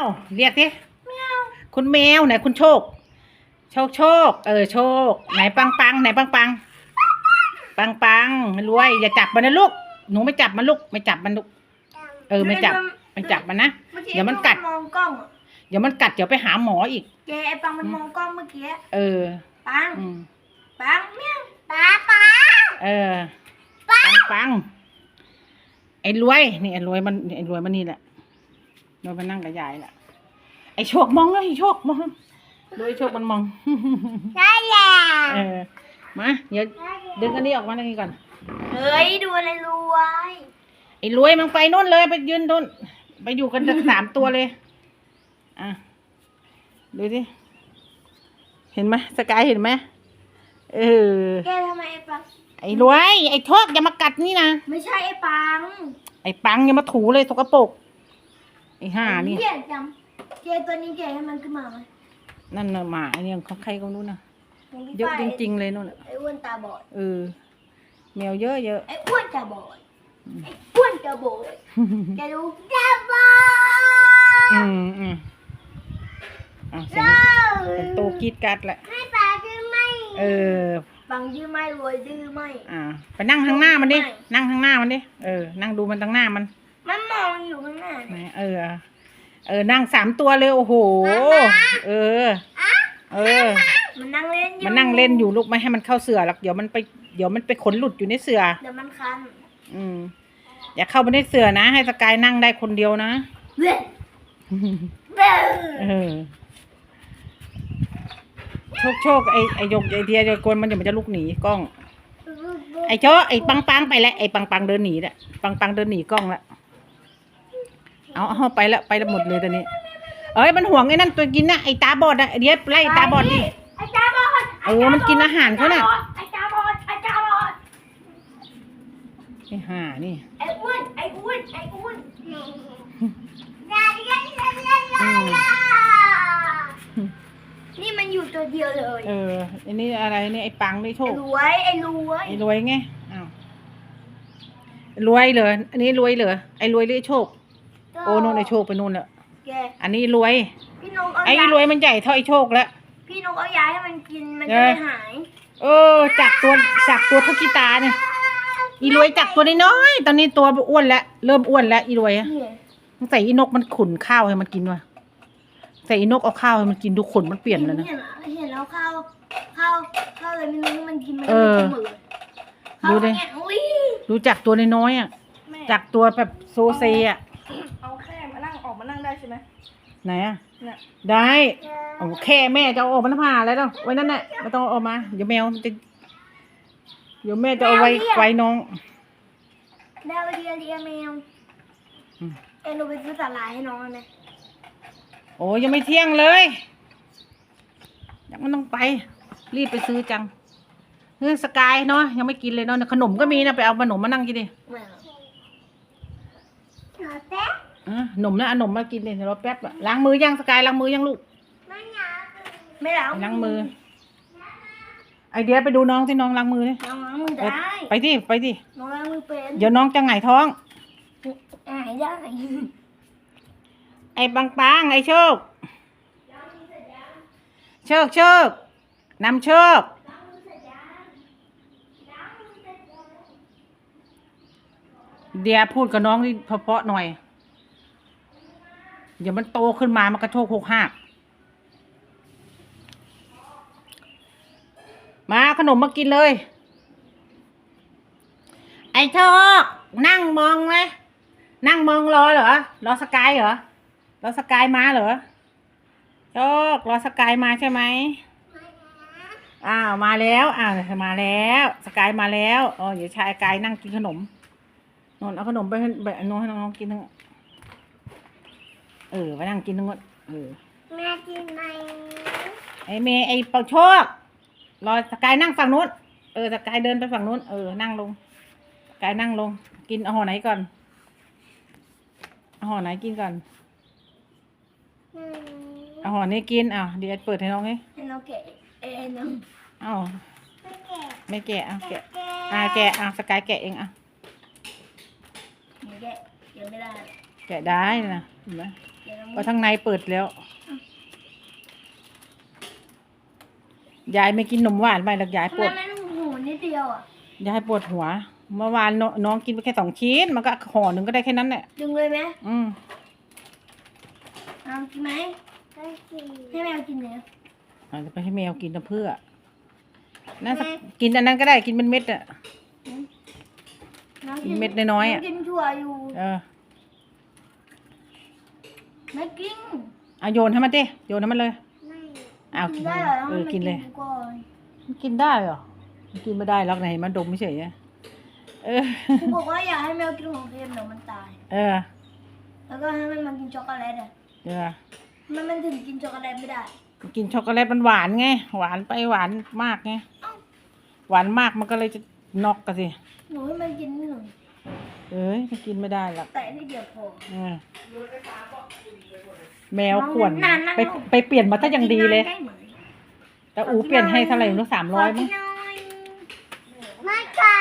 วเรียกดิคุณแมวไหนคุณโชค โชคโชค เออโชค ไหนปังปังไหนปังปังปังปังไม่รวยอย่าจับมันนะลูกหนูไม่จับมันลูกไม่จับมันลูกเออไม่จับไม่จับมันนะเดี๋ยวมันกัดมองกล้องอะเดี๋ยวมันกัดเดี๋ยวไปหาหมออีกเจ๊ไอ้ปังมันมองกล้องเมื่อกี้เออปังอืมปังเมียวป้าป้าเออปังปังไอ้รวยนี่ไอ้รวยมันไอ้รวยมันนี่แหละรว ยมันนั่งกับยายแหละไอ้โชคมองเลยไอ้โชคมองรวยโชคมันมองใช่แล้วเออมาเดี๋ยวดึงอันนี้ออกมาตรงนี้ก่อนเฮ้ยดูอะไรรวยไอ้รวยมันไปโน่นเลยไปยืนโน่นไปอยู่กันทั้งสามตัวเลยอะดูสิเห็นไหมสกายเห็นไหมเออแกทำไมไอ้ปังไอ้รวยไอ้โชคอย่ามากัดนี่นะไม่ใช่ไอ้ปังไอ้ปังอย่ามาถูเลยสกปรก ไอ้ห่านี่เจ๊จำเจ๊ตัวนี้เจ๊ให้มันขึ้นมาไหมนั่นน่ะหมาไอ้เนี่ยของใครก็รู้นะของพี่เยอะฝ้าจริง ๆ เลยนู่นน่ะไอ้อ้วนตาบอด เออแมวเยอะเยอะไอ้อ้วนตาบอด ไอ้อ้วนตาบอดแกดูตาบอดอืมอืมอะเสร็จแล้วเป็นโตกรีดกัดแหละให้ปาดื้อไหมเออปังดื้อไหมรวยดื้อไหม อ่า ไปนั่งข้างหน้ามันดิไม่นั่งข้างหน้ามันดิ เออ นั่งดูมันตั้งหน้ามัน มันมองอยู่ข้างหน้าไหนเออ เออนั่งสามตัวเลยโอ้โห เออ เออ มันนั่งเล่นอยู่มันนั่งเล่นอยู่ลูกไม่ให้มันเข้าเสือหรอกเดี๋ยวมันไปเดี๋ยวมันไปขนหลุดอยู่ในเสือ เดี๋ยวมันคัน อืมอย่าเข้าไปในเสือนะ ให้สกายนั่งได้คนเดียวนะเว้ยเว้ยเออโชคโชคไอไอหยกไอเดียเดียวกวนมันเดี๋ยวมันจะลุกหนีกล้อง ไอโชคไอปังปังไปแล้วไอปังปังเดินหนีแล้วปังปังเดินหนีกล้องแล้ว เอาเอาไปแล้วไปแล้วหมดเลยตอนนี้ เอ้ยมันห่วงไอ้นั่นตัวกินนะไอตาบอดนะเดี๋ยวไล่ตาบอดดิไอ้ตาบอดเออมันกินอาหารเขาน่ะไอ้ตาบอดไอ้ตาบอดไอห่านี่ไอ้อ้วนไอ้อ้วนไอ้อ้วนนี่มันอยู่ตัวเดียวเลย เออไอันนี้อะไรเนี่ยไอปังนี่โชไอ้ครวยไอ้รวยไอรวยไงอ้าวรวยเหรออันนี้รวยเหรอไอรวยหรือไอโชคโอ้นู่นไอโชคไปนู่นแล้วแกอันนี้รวย พี่นกเอาไอ้ยารวยมันใหญ่เท่าไอ้โชคแล้ว พี่นกเอายาให้มันกินมันเอจะอไม่หายเออจากตัวจากตัวเท่ากีตาเนี่ยอีรวยจากตัวน้อยๆตอนนี้ตัวอ้วนแล้วเริ่มอ้วนแล้วอีรวยอะนี่ตั้งแต่อีนกมันขุนข้าวให้มันกินว่ะแต่อีนกเอาข้าวให้มันกินดูขนมันเปลี่ยนแล้วนะ เห็นเห็นแล้วข้าวข้าวข้าวอะไรไม่รู้มันกินมันเออไม่กินหมดเลยดูดิข้าวเนี่ยอุ้ยดูจากตัวน้อยๆอะแม่จากตัวแบบโซเซอะ ไหนอะ เนี่ยได้โอ้แค่แม่จะเอาออกมาผ่าแล้วเนาะไว้นั่นแหละไม่ต้องเอาออกมา เดี๋ยวแมวมันจะ เดี๋ยวแม่จะเอาไว้ไว้น้อง แมวเลียเลียแมวอืม เอ็นหนูไปซื้อสาหร่ายให้น้องไหมโอ้ยังไม่เที่ยงเลยยังไม่ต้องไป รีบไปซื้อจังเฮ้ยสกายเนาะยังไม่กินเลยเนาะขนมก็มีนะไปเอาขนมมานั่งกินดิ ไม่เอารอแป๊บ อะขนมนะเอาขนมมากินดิเดี๋ยวรอแป๊บอะล้างมือยังสกายล้างมือยังลูกไม่อยากไม่ล้างล้างมือ ไอเดียไปดูน้องที่น้องล้างมือดิน้องล้างมือเออได้ ไปที่ไปที่น้องล้างมือเป็นเดี๋ยวน้องจะหงายท้อง หายได้ไอ้ปังปังไอ้โชคโชคโชคนำโชคเดียพูดกับน้องที่เพราะๆหน่อย เดี๋ยวมันโตขึ้นมามันกระโชกหกหักมาขนมมากินเลย ไอ้โชคนั่งมองไหมนั่งมองรอเหรอ รอสกายเหรอ รอสกายมาเหรอโชครอสกายมาใช่ไหมอ้าวมาแล้วอ้าวมาแล้ว สกายมาแล้วอ๋อเดี๋ยวชายกายนั่งกินขนมนนเอาขนมไปไปอันโน้นให้น้องๆกินทั้ง เออไปนั่งกินทั้งหมดเออแม่กินไหมไอเมย์ไอเปาโชครอสกายนั่งฝั่งนู้นเออสกายเดินไปฝั่งนู้นเออนั่งลงสกายนั่งลง กินเอาห่อไหนก่อนเอาห่อไหนกินก่อนอืมเอาห่อนี้กินอ้าวเดี๋ยวเปิดให้น้องให้ให้น้องแกะเอ็นน้องอ้าวไม่แกะไม่แกะเอาแกะอ่าแกะอ่าสกายแกะเองอะไม่แกะเดี๋ยวไม่ได้แกะได้นะเห็นไหม เดี๋ยวน้ก็ทางในเปิดแล้ว ยายไม่กินนมหวานไปหรอกยายทำปไมวดมันหูนิดเดียวอะยายปวดหัว เมื่อวานนน้องกินไปแค่สองชิ้น มันก็ห่อหนึ่งก็ได้แค่นั้นแหละ ดึงเลยไหมอืมเอากินไหมให้แมวกินเลยอาจจะไปให้แมวกินนะเพื่อน่าจะกินอันนั้นก็ได้กินเป็นเม็ดอะ น้องกินเม็ดน้อยๆอะ งกินถั่วอยู่ เออ ไม่กินเอาโยนให้มันดิโยนให้มันเลยเอากินได้เลยเหรอเออกินเลยก่อนมันกินได้เหรอมันกินไม่ได้หรอกไหนมันดมไม่เฉยอะเออครูบอกว่าอย่าให้แมวกินของเค็มเดี๋ยวมันตาย เออ แล้วก็ให้มันมากินช็อกโกแลตอะเออมันมันถึงกินช็อกโกแลตไม่ได้ กินช็อกโกแลตมันหวานไง หวานไปหวานมากไง หวานมากมันก็เลยจะน็อกกันสิ หนูให้มันกินนิดหนึ่ง เอ้ยมันกินไม่ได้หรอกแต่นิดเดียวพอเออแมวข่วนนานๆไปไปเปลี่ยนมาถ้ายังดีเลยได้ไหมแต่อูเปลี่ยนให้เท่าไหร่รู้สามร้อยมั้งไม่ค่ะ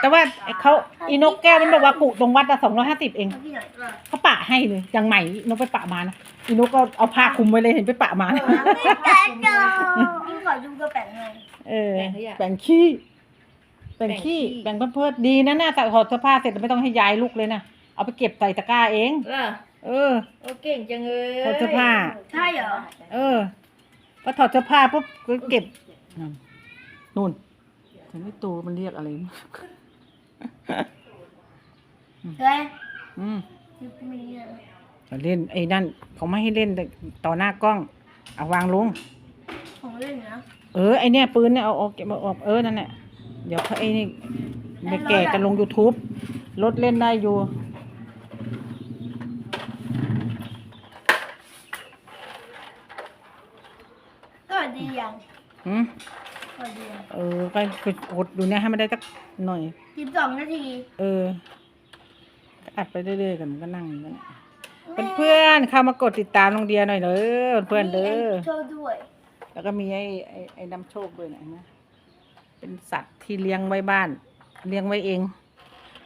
แต่ว่าไอ้เขาอีนกแก้วมันบอกว่ากุตรงวัดอะสองร้อยห้าสิบเองเอาพี่หน่อยว่าเขาปะให้เลยอย่างใหม่นกไปปะมานะอีนกก็เอาผ้าคลุมไว้เลยเห็นไปปะมานะไม่กล้าจยิ่งขอดูกระแปงเลยเออแบ่งขยะแบ่งขี้ แบ่งแบ่งขี้ขี้แบ่งเพื่อนๆดีนะน่าใส่ถอดเสื้อผ้าเสร็จไม่ต้องให้ยายลุกเลยนะเอาไปเก็บใส่ตะกร้าเองล่ะเออ โอ้เก่งจังเลยถอดเสื้อผ้า ใช่เหรอ เออพอถอดเสื้อผ้าปุ๊บก็เก็บนั่นนู่นถึงไม่ตูมันเรียกอะไรเฮ้ยอืมมีอะจะเล่นไอ้นั่นเขาไม่ให้เล่นต่อหน้ากล้อง เอาวางลงของเล่นนะเออไอเนี่ยปืนเนี่ยเอาออกเก็บเอาออกเออนั่นแหละ เดี๋ยวเขาไอ้นี่ไปแก่กันลง youtube รถเล่นได้อยู่ก็ดีอย่างหืมก็ดีอย่างเออไปไปอดดูเนี่ยให้มันได้สักหน่อย สิบสองนาทีเออก็อัดไปเรื่อยๆกันมันก็นั่งอย่างนั้นเพื่อนๆเข้ามากดติดตามโรงเรียนหน่อยเด้อเพื่อนๆเด้อมีไโชว์ด้วย แล้วก็มีไอ้ไอ้ไอ้น้ำโชคด้วยนะเห็นะ เป็นสัตว์ที่เลี้ยงไว้บ้าน เลี้ยงไว้เอง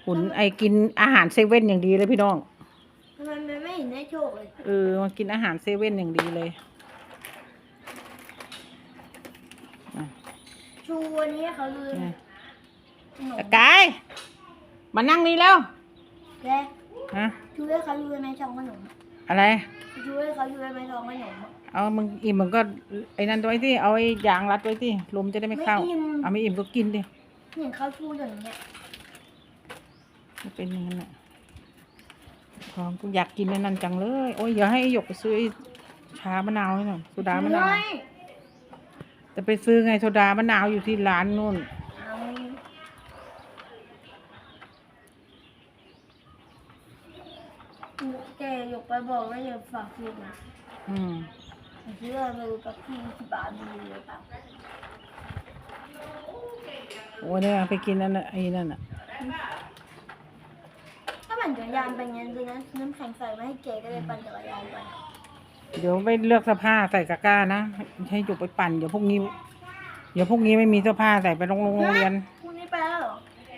หุนไอ้กินอาหารเซเว่นอย่างดีเลยพี่น้องทำไมมันไม่เห็นได้โชคเลยเออมากินอาหารเซเว่นอย่างดีเลย ชูวันนี้เขาลืมเนี่ยขนมตะกายมานั่งนี่แล้วแกฮะชูให้เขาอยู่ในช่องขนม อะไรชูให้เขาอยู่ในช่องขนมเอามึงอิ่มมึงก็ไอ้นั่นไว้ที่เอาไอ้ยางรัดไว้ที่ลมจะได้ไม่เข้าอิ่มเอาไม่อิ่มก็กินดิเห็นเขาชูอย่างเงี้ยมันเป็นอย่างนั้นแหละของกูอยากกินไอ้นั่นจังเลย โอ้ยอย่าให้หยกไปซื้อไอ้ชามะนาวให้หน่อยโซดามะนาวไม่จะไปซื้อไงโซดามะนาวอยู่ที่ร้านนู่น เอาแกยกไป บอกว่าอย่าฝากซื้อนะอืมซื้อไปกับพี่ที่บ้านมีหรือเปล่าโอ้เนี่ยไปกินนั่นน่ะไอ้นั่นอะถ้าปั่นจักรยานไปงั้นดูนะน้ำแข็งใส่มาให้เก๋ก็เลยปั่นจักรยานไปเดี๋ยวไปเลือกเสื้อผ้าใส่กะก้านะให้หยกไปปั่นเดี๋ยวพวกนี้ เดี๋ยวพวกนี้ไม่มีเสื้อผ้าใส่ไปโรงโรงเรียนพรุ่งนี้ไปแล้วเหรอ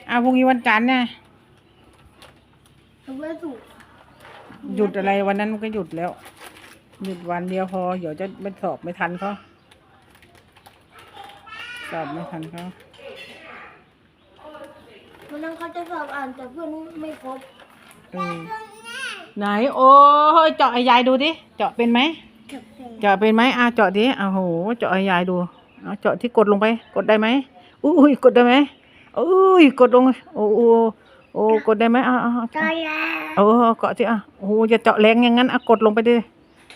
อ้าวพรุ่งนี้วันจันทร์เนี่ยถึงวันศุกร์ หยุดอะไรวันนั้นมันก็หยุดแล้ว หยุดวันเดียวพอ เดี๋ยวจะไม่สอบไม่ทันเขาสอบไม่ทันเขาวันนั้นเขาจะสอบอ่านแต่เพื่อนไม่ครบเออไหน โอ้ยเจาะไอ้ยายดูดิ เจาะเป็นไหม เกือบเป็นเจาะเป็นไหมอะเจาะดิอ้าวโห เจาะให้ยายดูเอาเจาะที่กดลงไป กดได้ไหมอุ้ยกดได้ไหมอุ้ยกดลงโอ้โอ้ โอ้กดได้ไหมอะอะอะใช่แล้วโอ้เกาะที่อะโอ้โหอย่าเจาะแรงอย่างนั้นอะกดลงไปดิ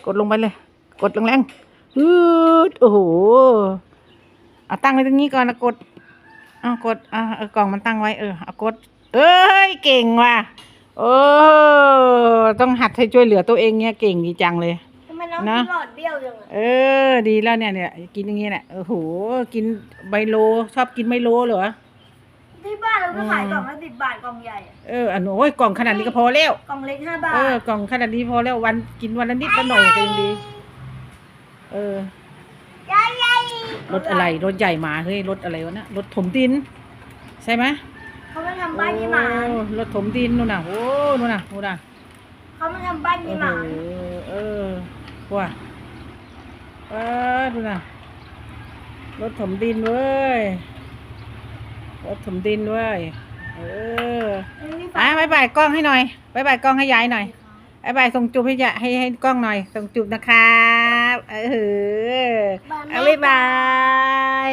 กดลงไปเลย กดแรงๆอืดโอ้โหอะตั้งไว้ตรงนี้ก่อนนะกดอะกดอะเอากล่องมันตั้งไว้เออเอากด เอ้ยเก่งว่ะโอ้ต้องหัดให้ช่วยเหลือตัวเองเนี่ยเก่งดีจังเลย ทำไมน้องนะกินหลอดเบี้ยวจังอะเออ ดีแล้วเนี่ยเนี่ยกินอย่างงี้แหละโอ้โหกินไบโลชอบกินไบโลเหรอ ที่บ้านเราก็ขายอืมกล่องละสิบบาทกล่องใหญ่อะเอออันโอ้ยกล่องขนาดนี้ก็พอแล้ว กล่องเล็กห้าบาท เออกล่องขนาดนี้พอแล้ววันกินวันละนิดละหน่อยก็ยังดี เออใหญ่ใหญ่รถอะไรรถใหญ่มาเฮ้ยรถอะไรวะนะรถถมดิน ใช่ไหมเขามาทำบ้านที่หมาโอ้รถถมดินนู่นน่ะโอ้นู่นน่ะนู่นน่ะเขามาทำบ้านเอยี่อหมาเออว่ะเออดูนะรถถมดินเว้ย รถถมดินเว้ยเอออะบายบายกล้องให้หน่อยบายบายกล้องให้ยายหน่อยบายบายส่งจูบให้ยายให้ให้กล้องหน่อยส่งจูบนะครับเออเอาบายบาย